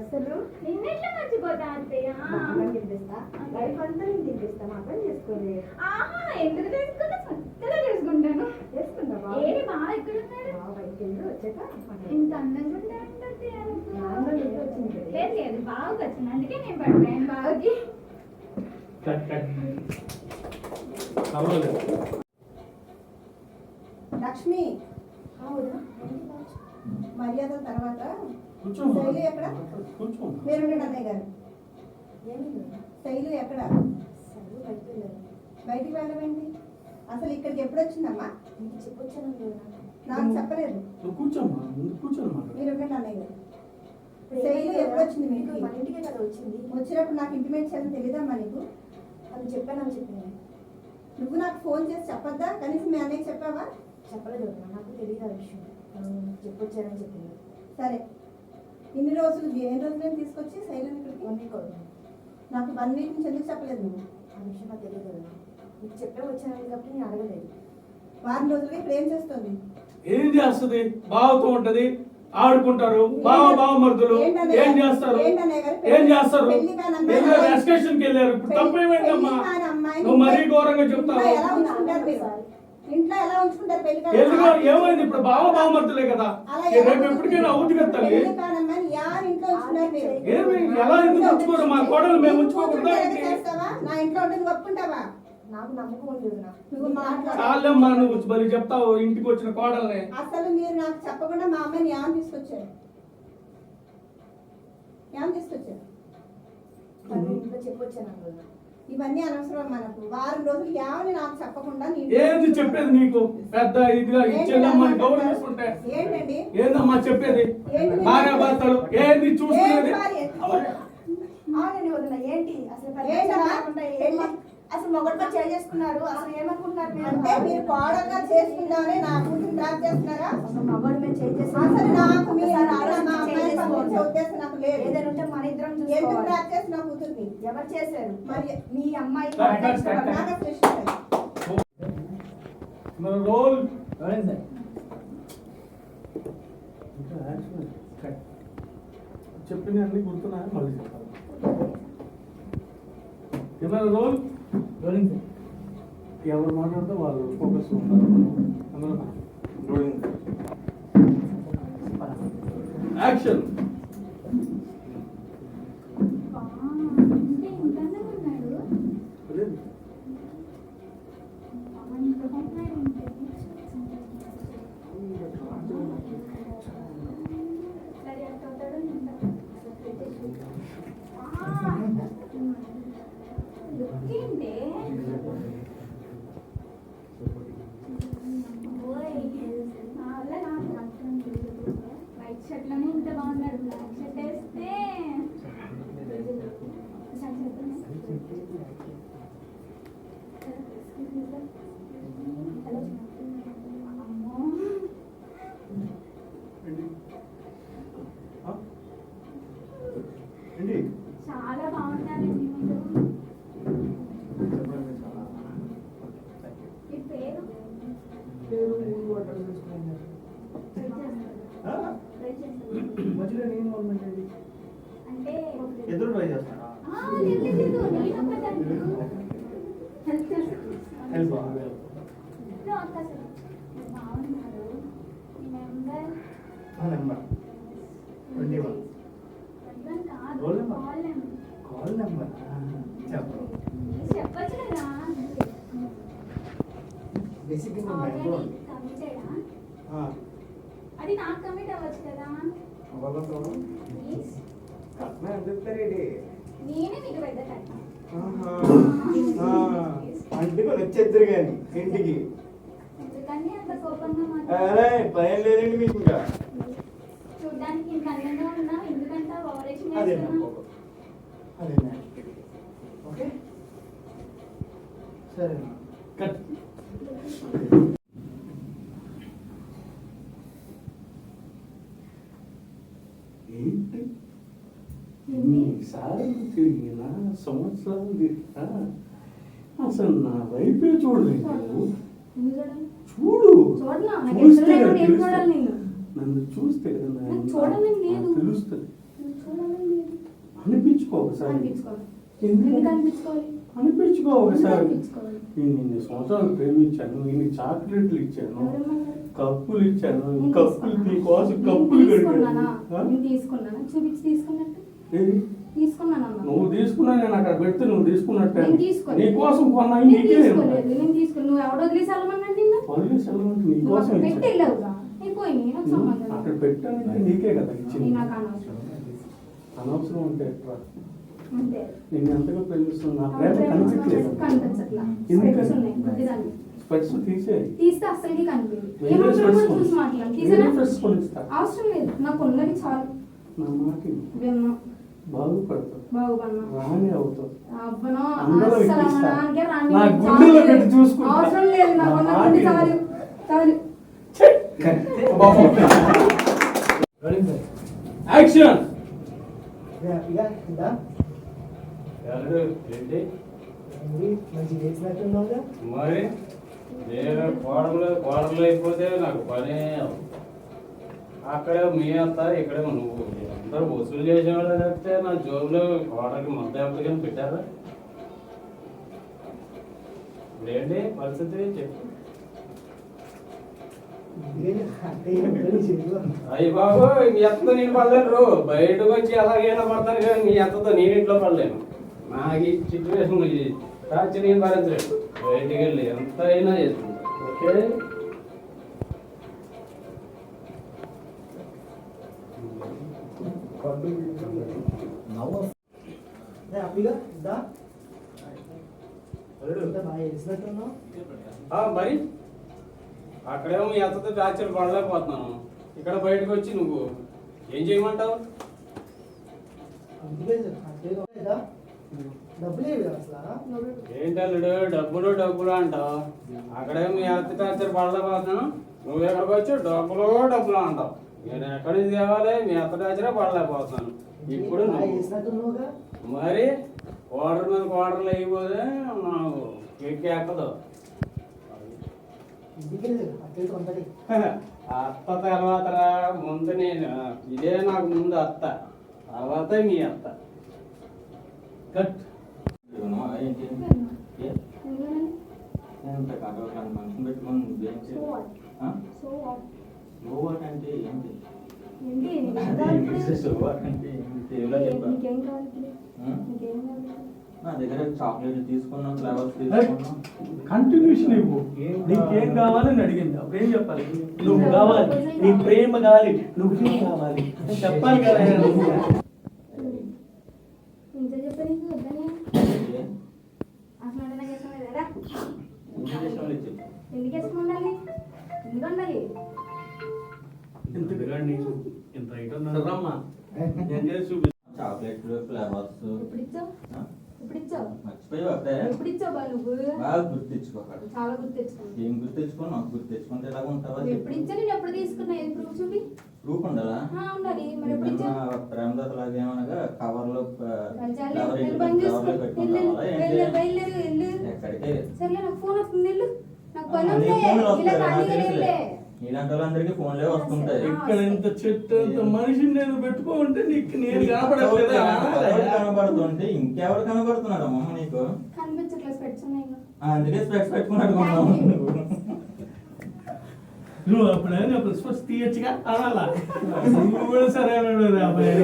అసలు. నిన్నెట్లా మర్చిపోతా తినిపిస్తా. లైఫ్ అంతా నేను తినిపిస్తా మా పని చేసుకోలే ఆహా ఎందుకు చేసుకున్నా కొత్తగా చేసుకుంటాను. చేసుకుందావా ఏడి బాగా బయటికి వెళ్ళి వచ్చాక ఇంత అందంగా కదా. లేదు లేదు బాగా వచ్చింది. అందుకే నేను కట్ పర్వాలేదు లక్ష్మి. మర్యాద తర్వాత కూర్చో. శైలి ఎక్కడ? కూర్చో. మీరు అన్నయ్య గారు. శైలు ఎక్కడ? సరే బయటికి వెళ్ళవేంటి అసలు ఇక్కడికి ఎప్పుడు వచ్చిందమ్మా నీకు చెప్పొచ్చాను కదా నాకు చెప్పలేదు మీరు ఉండండి అన్నయ్య గారు. శైలు ఎప్పుడు వచ్చింది మీ ఇంటికి? మన ఇంటికే కదా వచ్చింది. వచ్చినప్పుడు నాకు ఇంటిమేట్ చేయాలని తెలియదమ్మా నీకు? అది చెప్పానని చెప్పింది నువ్వు నాకు ఫోన్ చేసి చెప్పొద్దా? కనీసం మీ అన్నయ్యకి చెప్పావా? చెప్పలేదు. నాకు తెలియదు ఆ విషయం. చెప్పొచ్చానని చెప్పింది సరే ఇన్ని రోజులు ఎన్ని రోజులు తీసుకొచ్చి శైలం ఇక్కడికి వన్ వీక్ అవుతుంది నాకు వన్ వీక్ నుంచి ఎందుకు చెప్పలేదు నువ్వు ఆ విషయం నాకు తెలియదు వదినా. నీకు చెప్పే వచ్చాను కాబట్టి నేను అడగలేదు. వారం రోజులుగా ఇప్పుడు ఏం చేస్తుంది. ఏం చేస్తుంది బావతో ఉంటది ఆడుకుంటారు బావ బావ మరుదులు? ఏం చేస్తారు? ఏం చేస్తారు? ఎక్స్కర్షన్కి వెళ్ళారు. ఇప్పుడు తప్పేమైందమ్మా? నువ్వు మరీ ఘోరంగా చెప్తావు? ఇంట్లో ఎలా ఉంచుకుంటారు పెళ్ళి? ఏమైంది? ఇప్పుడు బావ బావ మరుదులే కదా రేపు ఎప్పటికైనా అవుతుంది కదా తల్లి? పెళ్ళి కాని అమ్మాయిని యార్ ఇంట్లో ఉంచుకున్నారు మీరు? ఏమి? ఎలా ఎందుకు ఉంచుకోరు? మా కోడలు మేము? చేస్తావా? నా ఇంట్లో ఉంటుంది ఒప్పుకుంటావా? నాకు నమ్మకం. నువ్వు నువ్వు మరి చెప్తావు ఇంటికి వచ్చిన కోడల్ని. అసలు మీరు నాకు చెప్పకుండా మా అమ్మాయిని ఏమని తీసుకొచ్చారు? ఏమని తీసుకొచ్చారు? చెప్పొచ్చాను. ఇవన్నీ అనవసరం మనకు. వారం రోజులు ఏమని నాకు చెప్పకుండా ఏది చెప్పేది నీకు? పెద్ద ఇదిగా ఇచ్చేదమ్మని గౌరవిస్తుంటే ఏంటండి? ఏందమ్మా చెప్పేది? ఏంటి? భార్య భర్తలు ఏది చూసుకునేది? అవునండి వదిన ఏంటి? అసలు అసలు మొగటితో చేసుకున్నారు అసలు ఏమనుకుంటున్నారు మీరు? అంటే మీరు కోడలుగా చేసుకుందామని నా కూతురు డ్రాప్ చేస్తున్నారా? అసలు మగవాడు మేము చేంజ్ అసలు నాకు మీ. ఉద్దేశం నాకు లేదు. ఏదైనా ఉంటే మన ఇద్దరం ఎందుకు డ్రాప్ చేసిన కూతుర్ని ఎవరు చేశారు? మరి మీ అమ్మాయి రోల్ చెప్పిన అన్ని గుర్తున్నాయా మళ్ళీ చెప్పాలి ఏమైనా రోల్? ఎవరు మాట్లాడితే వాళ్ళు ఫోకస్ ఉంటారు. అందులో యాక్షన్ బా, అంటే ఇంత అందంగా ఉన్నాడు బా, ఇంత బాగున్నాడు అంటే. సరే, అట్ట అవుతాడు, నేను బా, లుక్ ఏంటి? ఓయ్, నా వల్ల నాకు నచ్చడం లేదు. వైట్ ఎంత లోనే బాగున్నాడు బ్లాక్ షర్ట్ వేస్తే అమ్మో ఏంటి చాలా బాగున్నారండి మీరు మీ పేరు ట్రై నేను వాళ్ళని అంటే ఎదురు ట్రై చేస్తారా. Help number. Twenty one. Number? Call number. చెప్పొచ్చు కదా. బేసిక్ అది నాకు కమిట్ అవ్వచ్చు కదా. కట్ట అంటే కొన్ని వచ్చేద్దరు కానీ ఇంటికి. భయం లేదండి మీకు ఇంకా. అదే. అదే ఓకే సరే ఎన్నిసార్లు తిరిగినా సంవత్సరాలు తిరిగినా అసలు నా వైపే చూడలేదు. చూడు. చూస్తే నిన్ను. చూస్తే తెలుస్తుంది. అనిపించుకో ఒకసారి. అనిపించుకో ఒకసారి. నేను ఇన్ని సంవత్సరాలు ప్రేమించాను. ఇన్ని చాక్లెట్లు ఇచ్చాను? కప్పులు ఇచ్చాను. కప్పులు? నీకోసం కప్పులు తీసుకున్నానా? చూపించి తీసుకున్నట్టు? నువ్వు తీసుకున్నా నేను అక్కడ పెడితే నువ్వు తీసుకున్నట్టే నేను తీసుకోలేదు. నీకోసం కొన్నా నేను నీకే నేను నువ్వు ఎవడో వదిలేసి వదిలేసి వెళ్ళమంటే అక్కడ పెట్టి ఇచ్చాను వెళ్ళావుగా నేను పోయింది నాకు పెట్టానంటే కదా ఇచ్చింది. నేను అనవసరం. అంతే. నిన్ను ఎంతగా ప్రేమిస్తున్నా నా ప్రేమ కనిపించలేదు? స్పెట్స్ తీస్తే కనిపించదు. అవసరం లేదు. నాకు ఉన్నది చాలు. నా మాట. విన్నా. బాగుపడతావు అవుతావు నా గుండెలో. పెట్టి చూసుకుంటా. అవసరం లేదు నాకు చాలు. చాలు. యాక్షన్! మరి నేను కోడలు కోడలు అయిపోతే నాకు పని. అక్కడే మీ అత్త ఇక్కడే నువ్వు అందరూ వసూలు చేసేవాళ్ళు అయితే నా జోబులో కోడలికి మొత్తం ఎప్పటికైనా పెట్టారా? ఇప్పుడేంటి పరిస్థితి? చెప్పు. అయ్యి బాబు మీ అత్తతో నేను పడలేరు బయటకు వచ్చి ఎలాగైనా పడతాను కానీ మీ అత్తతో నేను ఇంట్లో పడలేను. నాకు ఈ సిచ్యువేషన్ ఈ టార్చర్ నేను భరించలేదు బయటికి వెళ్ళి ఎంత అయినా చేస్తుంది ఓకే? హ్యాపీగా బాగా మరి? అక్కడేమో మీ అత్తతో టార్చర్ పడలేకపోతున్నాను. ఇక్కడ బయటకు వచ్చి నువ్వు ఏం చేయమంటావు? ఏంటల్లుడు డబ్బులు డబ్బులు అంటావు? అక్కడేమో మీ అత్త టార్చర్ పడలేకపోతున్నాను. నువ్వు ఎక్కడికి వచ్చి డబ్బులు డబ్బులు అంటావు. నేను ఎక్కడి నుంచి తేవాలి? మీ అత్త టార్చరే పడలేకపోతున్నాను. ఇప్పుడు మరి కోడర్ మీద కోడర్లు అయిపోతే నాకు కిక్కి ఎక్కదు అత్త తర్వాత ముందు నేను ఇదే నాకు ముందు అత్త తర్వాత మీ అత్త. కట్ ఏంటి? ఎంత పెట్టుకొని నువ్వేం వాట్ అంటే ఏంటి? నా దగ్గర చాక్లెట్ తీసుకున్నాం ఫ్లవర్స్ తీసుకున్నాం. కంటిన్యూషన్ ఇవ్వు. నీకేం కావాలని అడిగింది. అప్పుడు ఏం చెప్పాలి? నువ్వు కావాలి? నీ ప్రేమ కావాలి. నువ్వేం కావాలి. చెప్పాలి కదా. నేను చేసి చాక్లెట్లు ఫ్లవర్స్. ఎప్పుడు ఇచ్చావు ఆ? ఎప్పుడు ఇచ్చావు మర్చిపోయి అప్పుడే ఎప్పుడు ఇచ్చావు బా నువ్వు? బాగా గుర్తించుకోవాలి చాలా గుర్తు తెచ్చుకున్నావు ఏం గుర్తించుకో? నాకు గుర్తించుకుంటే ఎలాగ ఉంటావా ఎప్పుడు ఇచ్చా నేను ఎప్పుడు తీసుకున్నా? ప్రూఫ్ చూపి? ప్రూఫ్ ఉండాలా? ఆ, ఉండాలి. మరి ఎప్పుడు ఇచ్చా ప్రేమదత లాగేమనగా కవర్లో చాలే వెళ్ళి పని చూసుకో. వెళ్ళు వెళ్ళు బయలుదేరు వెళ్ళు ఎక్కడికి? సర్లే నాకు ఫోన్ వస్తుంది వెళ్ళు. నాకు పని ఉంది ఇలా ఖాళీగా తెలుసులే. వెళ్ళే నీలాంటి వాళ్ళందరికీ ఫోన్లే వస్తుంటాయి. ఇక్కడ ఇంత చెట్టు అంత మనిషిని నేను పెట్టుకో ఉంటే నీకు నేను కనపడట్లేదా? కనబడుతుంటే ఇంకెవరు కనబడుతున్నాడు అమ్మ నీకు? అందుకే స్పెక్స్ పెట్టుకున్నాడు. నువ్వు నువ్వు అప్పుడు అప్పుడు స్పర్శ తీయచ్చుగా? అనాలా నువ్వు కూడా సరే అన్నాడు అబ్బాయి.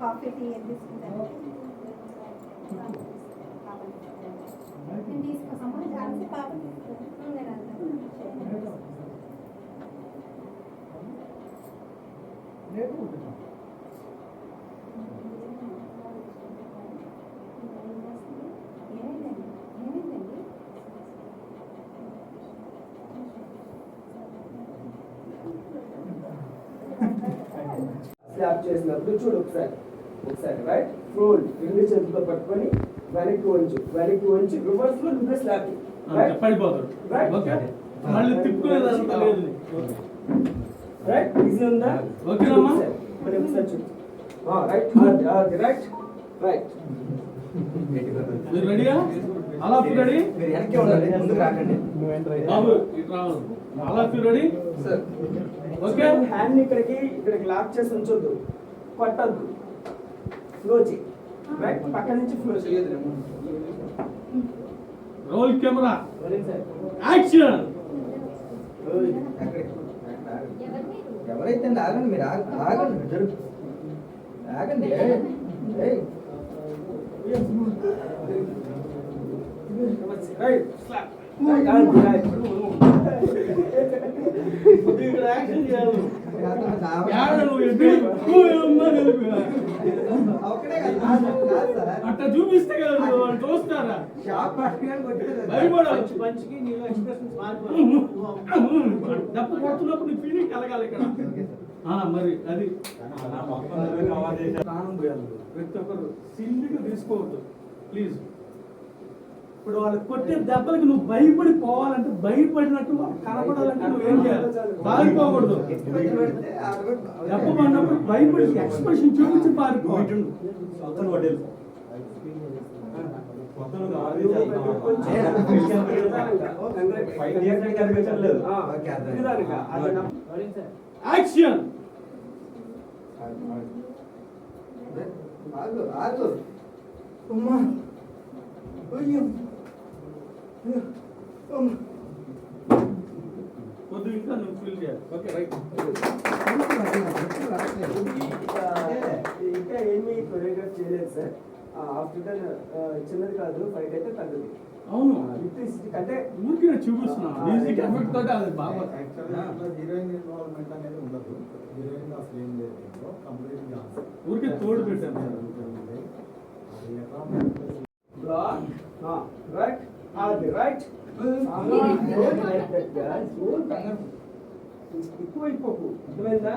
కాఫీ టీ ఏం తీసుకుంటారు నేను తీసుకొస్తాను కలిసి పాపని తీసుకుంటారు నేను వెళ్తాను. ఏమైందండి ఏమైందండి స్లాప్ చేసినప్పుడు చూడు ఒకసారి ఒకసారి రైట్ ఫోల్డ్ రెండు చేతులతో పట్టుకొని వెనక్కి వంచు వెనక్కి వంచి రివర్స్లో అంత లేదు. రైట్ ఈజీ ఉందా? ఓకేనమ్మా? మరి ఒకసారి చూడు రైట్ రైట్ రైట్ మీరు రెడీయా అలా రెడీ మీరు వెనక్కి ఉండాలి ముందుకు రాకండి. బాబు ఇటు రావాలి. అలా రెడీ సార్ ఓకే హ్యాండ్ ఇక్కడికి ఇక్కడికి లాక్ చేసి ఉంచొద్దు. కొట్టద్దు ఫ్లో చేయి రైట్ పక్క నుంచి ఫ్లో చేయదు రోల్ కెమెరా యాక్షన్ ఎవరైతే ఆగండి మీరు ఆగ- ఆగండి జరుగు. ఆగండి. రైట్ యాక్షన్ చేయాలి. అట్ట చూపిస్తే కదా. వాళ్ళు చూస్తారా ఎక్స్ప్రెషన్స్ దెబ్బ కొడుతున్నప్పుడు నీ ఫీలింగ్ కలగాలి ఇక్కడ ఆ, మరి అది ప్రతి ఒక్కరు సిల్లిగా తీసుకోవద్దు. ప్లీజ్. ఇప్పుడు వాళ్ళు కొట్టే దెబ్బలకి నువ్వు భయపడి పోవాలంటే భయపడినట్టు కనపడాలంటే నువ్వు ఏం చేయాలి? పారిపోకూడదు దెబ్బ పడినప్పుడు భయపడి ఎక్స్ప్రెషన్ చూపించి పారిపోవాలి యాక్షన్ ఆగు ఆగు. అమ్మా అయ్యో అమ్మా. వద్దు ఇంకా నువ్వు ఫీల్ చేయాలి ఓకే రైట్ ఇంకా ఏమీ కొరియోగ్రాఫ్ చేయలేదు సార్ ఆఫ్టర్ దన్ చిన్నది కాదు ఫైట్ అయితే పెద్దది అవును అంటే ఊరికే చూపిస్తున్నా మ్యూజిక్ ఎఫెక్ట్ తోటి అది బాగా హీరోయిన్ ఇన్వాల్వ్మెంట్ అనేది ఉండదు. హీరోయిన్ అసలు ఏం లేదు కంప్లీట్ ఊరికే తోడు పెట్టాను. రైట్ అది రైట్ ఎక్కువ అయిపోకు అర్థమైందా?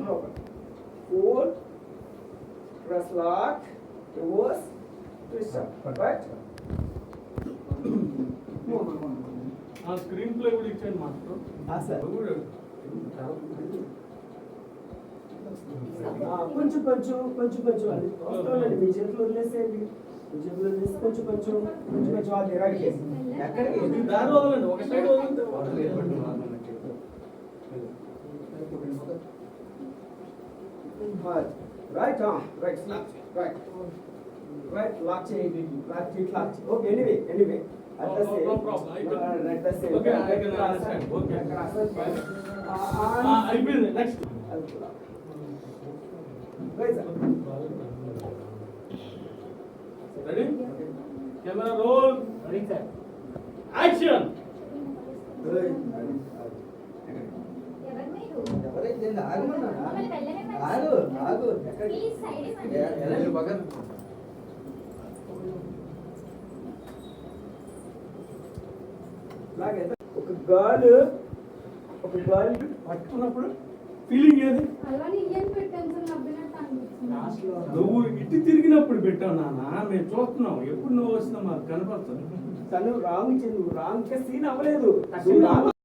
Proper four press lock reverse twist right ఆ స్క్రీన్ ప్లే కూడా ఇచ్చాను మాస్టర్. సార్. కొంచెం కొంచెం కొంచెం కొంచెం. అది మీ చేతులు వదిలేసేయండి. చేతులు వదిలేసి కొంచెం కొంచెం కొంచెం కొంచెం అది రైట్ ఎక్కడికి? దారి వదలండి. ఒక side right right right right lock చేయండి లాక్ చేయి లాక్ చేయి okay anyway anyway at the same at the same Okay, I can understand. Okay. ఆ, అయిపోయింది. Next ready camera roll action ఒక గర్ల్ ఒక గర్ల్ పట్టుకున్నప్పుడు ఫీలింగ్ ఏది? అలా నేను పెట్టాను సార్? నువ్వు ఇటు తిరిగినప్పుడు పెట్టావు నాన్న మేము చూస్తున్నాం. ఎప్పుడు నువ్వు వస్తున్నావు మాకు కనపడుతుంది తను రాంగ్ చెందు రాంగ్ సీన్ అవ్వలేదు.